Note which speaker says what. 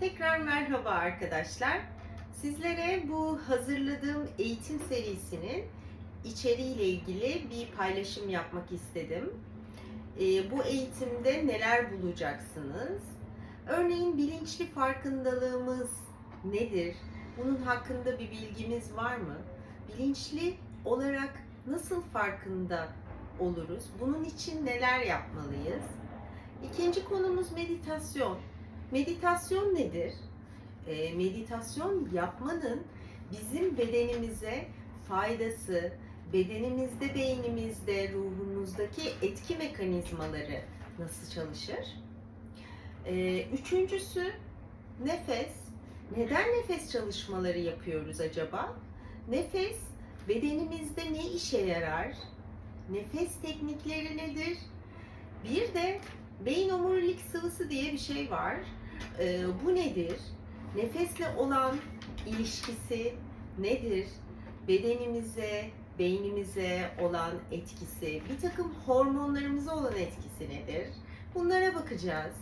Speaker 1: Tekrar merhaba arkadaşlar. Sizlere bu hazırladığım eğitim serisinin içeriğiyle ilgili bir paylaşım yapmak istedim. Ee, bu eğitimde neler bulacaksınız? Örneğin bilinçli farkındalığımız nedir? Bunun hakkında bir bilgimiz var mı? Bilinçli olarak nasıl farkında oluruz? Bunun için neler yapmalıyız? İkinci konumuz meditasyon. Meditasyon nedir? Ee, meditasyon yapmanın bizim bedenimize faydası, bedenimizde, beynimizde, ruhumuzdaki etki mekanizmaları nasıl çalışır? Ee, üçüncüsü nefes. Neden nefes çalışmaları yapıyoruz acaba? Nefes bedenimizde ne işe yarar? Nefes teknikleri nedir? Bir de beyin omurilik sıvısı diye bir şey var. Ee, bu nedir? Nefesle olan ilişkisi nedir? Bedenimize, beynimize olan etkisi, bir takım hormonlarımıza olan etkisi nedir? Bunlara bakacağız.